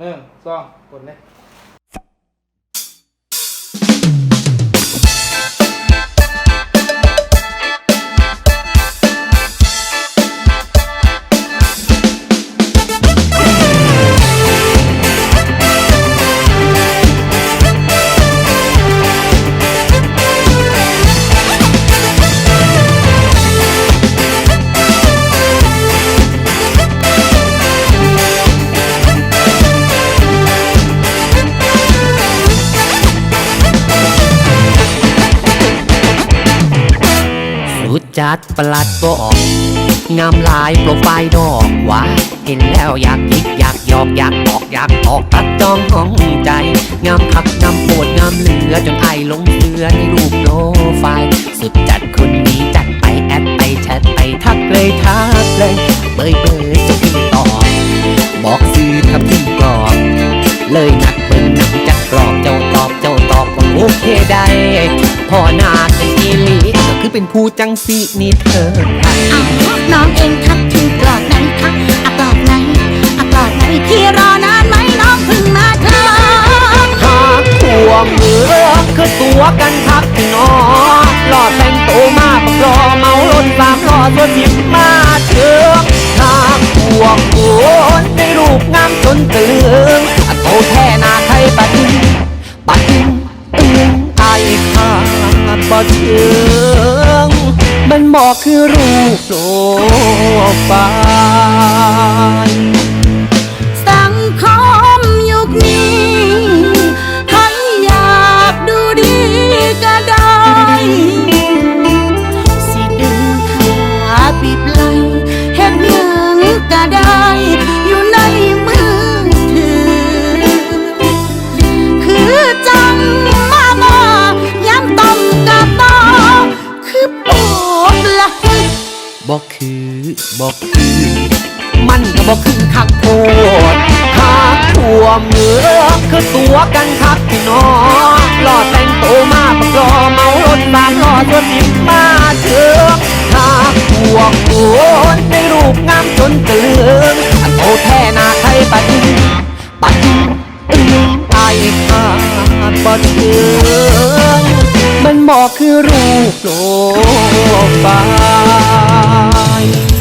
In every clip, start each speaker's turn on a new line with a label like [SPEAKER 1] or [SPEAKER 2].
[SPEAKER 1] หนึ่งสองกดเลย
[SPEAKER 2] จัดประหลัดบอกงามลายโปรไฟล์ดอกว่าเห็นแล้วอยากยิกอยากหยอกอยากบอกอยากออกตัดจองห้องใจ งามคักงามโปวดงามเหลือจนไอหลงเสือในรูปโปรไฟล์สุดจัดคนนี้จัดไปแอดไปแชทไปทักเลยทักเลยเบยเบยจะพิมตอบบอกซื้อทับทิมกรอบเลยนัดเบิ่งหนังจักกรอบเจ้าตอบเจ้าตอบว่าโอเคได้พอหนาเป็นอีหลี คือเป็นผู้จังสีนี่เธอไทย
[SPEAKER 3] อ้าน้องเองทักถึงกรอดนั้นทัก
[SPEAKER 2] บอกคือรูปโปรไฟล์
[SPEAKER 3] บอกคือบ
[SPEAKER 2] อกคือ มันก็บอกคือคักโพดหากท่วมเหนือคือตัวกันครับพี่น้องหล่อแต่งตัวมาประกอเมารถบานหลอตัวสิบมาเถือะหากพวกคนใคือรูปโปรไฟล์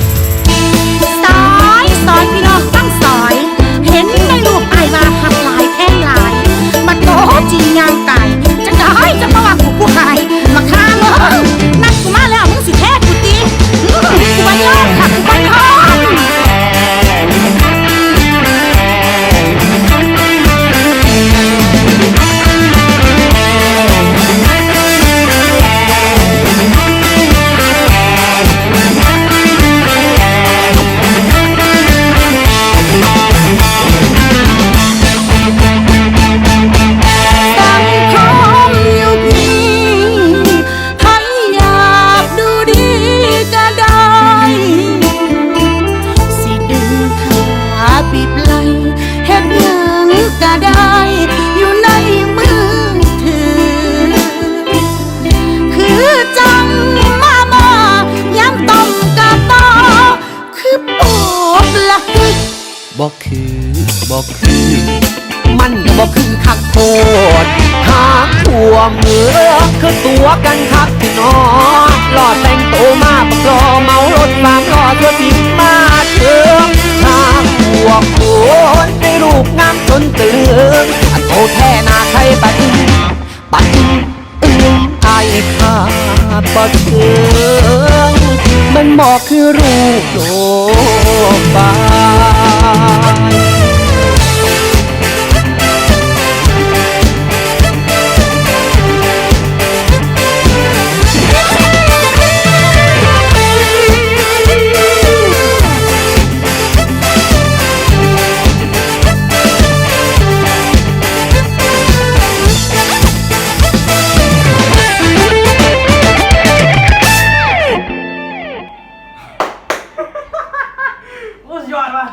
[SPEAKER 3] เฮ็ดหยังก็ได้อยู่ในมือถือ คือจังมามาย้ำต้มกับตอคือปอบละ
[SPEAKER 2] บอกคือบอกคือ มันบอกคือคักโพดหากท่วมเหนือคือตัวกันครับพี่น้องหล่อแต่งตัวมาประกรอเมารถบางากบ่เกืงมันหมอกคือรูปโลกบาย สุดยอดว่ะ